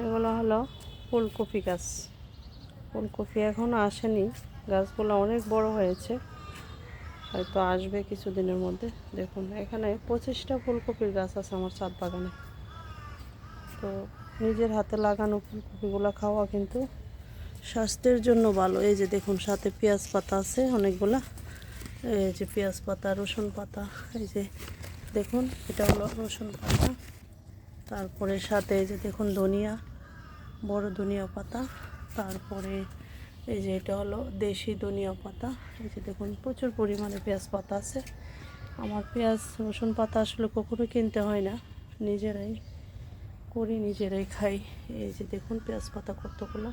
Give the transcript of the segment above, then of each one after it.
এগুলো হলো ফুলকপি গাছ। ফুলকপি এখনও আসেনি। গাছগুলো অনেক বড় হয়েছে। হয়তো আসবে কিছুদিনের মধ্যে। দেখুন, এখানে পঁচিশটা ফুলকপির গাছ আছে আমার ছাদ বাগানে। তো নিজের হাতে লাগানো ফুলকপিগুলো খাওয়া কিন্তু স্বাস্থ্যের জন্য ভালো। এই যে দেখুন, সাথে পেঁয়াজ পাতা আছে অনেকগুলা। এই যে পেঁয়াজ পাতা, রসুন পাতা, এই যে দেখুন, এটা হলো রসুন পাতা। তারপরে সাথে এই যে দেখুন ধনিয়া, বড় ধনিয়া পাতা। তারপরে এই যে এটা হলো দেশি ধনিয়া পাতা। এই যে দেখুন প্রচুর পরিমাণে পেঁয়াজ পাতা আছে। আমার পেঁয়াজ, রসুন পাতা আসলে কখনো কিনতে হয় না। নিজেরাই করি, নিজেরাই খাই। এই যে দেখুন পেঁয়াজ পাতা কতগুলো।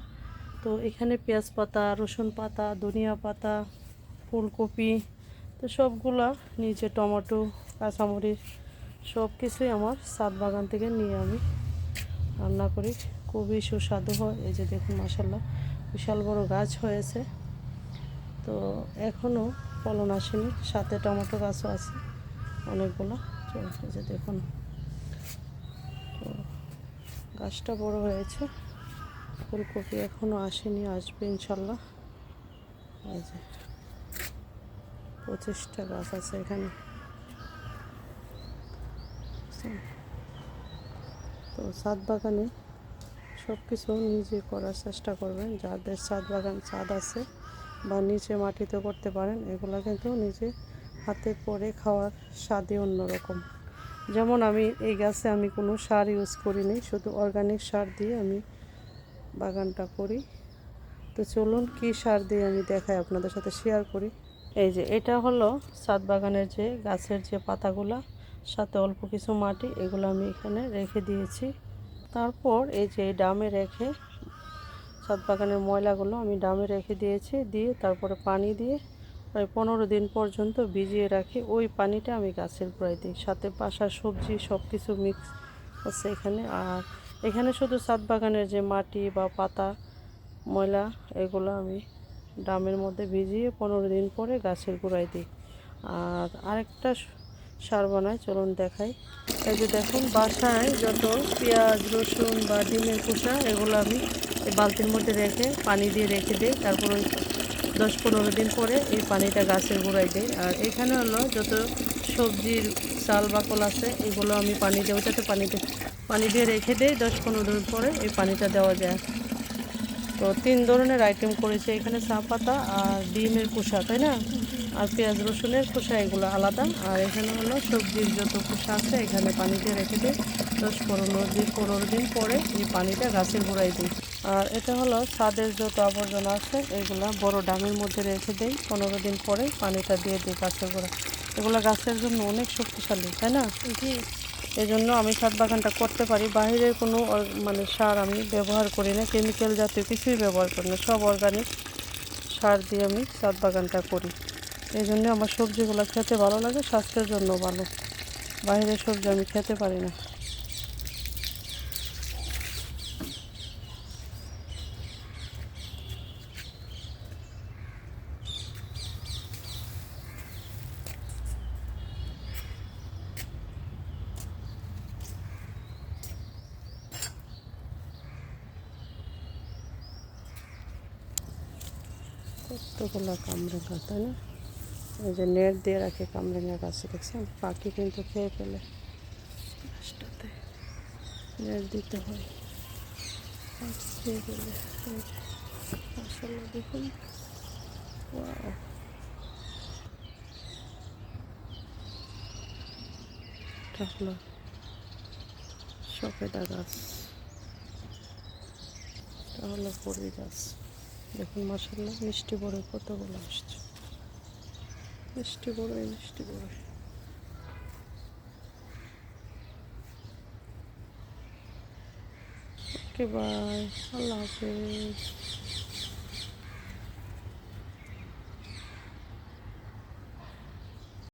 তো এখানে পেঁয়াজ পাতা, রসুন পাতা, ধনিয়া পাতা, ফুলকপি, তো সবগুলা নিচে টমেটো, কাঁচামরিচ সব কিছুই আমার ছাদ বাগান থেকে নিয়ে আমি রান্না করি। খুবই সুস্বাদু হয়। এই যে দেখুন মাসাল্লাহ বিশাল বড় গাছ হয়েছে। তো এখনও ফলন আসেনি। সাথে টমেটো গাছও আছে, অনেকগুলো এই যে দেখুন, তো গাছটা বড় হয়েছে। ফুলকপি এখনও আসেনি, আসবে ইনশাল্লাহ এই যে পঁচিশটা গাছ আছে এখানে। তো ছাদ বাগানে সব কিছু নিজে করার চেষ্টা করবেন। যাদের ছাদ বাগান ছাদ আছে বা নিচে মাটিতে করতে পারেন এগুলো কিন্তু নিজে হাতে করে খাওয়ার স্বাদই অন্যরকম। যেমন আমি এই গাছে আমি কোনো সার ইউজ করিনি শুধু অর্গানিক সার দিয়ে আমি বাগানটা করি। তো চলুন কি সার দিয়ে আমি দেখাই আপনাদের সাথে শেয়ার করি। এই যে এটা হলো ছাদ বাগানের যে গাছের যে পাতাগুলা সাথে অল্প কিছু মাটি এগুলো আমি এখানে রেখে দিয়েছি। তারপর এই যে ডামে রেখে ছাদ বাগানের ময়লাগুলো আমি ডামে রেখে দিয়েছি, দিয়ে তারপরে পানি দিয়ে প্রায় পনেরো দিন পর্যন্ত ভিজিয়ে রাখি। ওই পানিটা আমি গাছের গোড়ায় দিই, সাথে বাসার সবজি সব কিছু মিক্স আছে এখানে। আর এখানে শুধু ছাদ বাগানের যে মাটি বা পাতা, ময়লা এগুলো আমি ড্রামের মধ্যে ভিজিয়ে পনেরো দিন পরে গাছের গোড়ায় দিই। আর আরেকটা সার বানাই চলুন দেখাই। এই যে দেখুন, বাসায় যত পেঁয়াজ, রসুন বা ডিমের খোসা, এগুলো আমি এই বালতির মধ্যে রেখে পানি দিয়ে রেখে দিই। তারপর ওই দশ পনেরো দিন পরে এই পানিটা গাছের গোড়ায় দিই। আর এখানে হলো যত সবজির চাল বাকল আছে, এগুলো আমি পানি দিয়ে ওইটাতে পানি দিয়ে পানি দিয়ে রেখে দিই। দশ পনেরো দিন পরে এই পানিটা দেওয়া যায়। তো তিন ধরনের আইটেম করেছে। এখানে চা পাতা আর ডিমের খোসা, তাই না? আর পেঁয়াজ রসুনের খোসা এগুলো আলাদা। আর এখানে হলো সবজির যত খোসা আছে এখানে পানিতে রেখে দিই। দশ পনেরো দিন পনেরো দিন পরে এই পানিটা গাছের গোড়ায় দিই। আর এটা হলো ছাদের যত আবর্জনা আছে এগুলো বড় ডামের মধ্যে রেখে দিই। পনেরো দিন পরে পানিটা দিয়ে দিই গাছের গোড়ায় এগুলো গাছের জন্য অনেক শক্তিশালী তাই না? এই জন্য আমি ছাদ বাগানটা করতে পারি। বাইরের কোনো মানে সার আমি ব্যবহার করি না। কেমিক্যাল জাতীয় কিছুই ব্যবহার করি না। সব অর্গানিক সার দিয়ে আমি ছাদ বাগানটা করি। এই জন্য আমার সবজিগুলো খেতে ভালো লাগে, স্বাস্থ্যের জন্য ভালো। বাইরের সবজি আমি খেতে পারি না। কতগুলো কামরাঙ্গা তাই না? এই যে নেট দিয়ে রাখে কামরাঙ্গা গাছে দেখছেন? পাখি কিন্তু খেয়ে ফেলে। গাছটাতে নেট দিতে হয়। খেয়ে ফেলে। আসলে দেখুন। হলো সফেদা গাছ। এটা হলো বড়ি গাছ। দেখুন মাসাল্লাহ মিষ্টি বড় কতগুলো আসছে। মিষ্টি বড় মিষ্টি বড়। ওকে বাই আল্লাহ হাফেজ।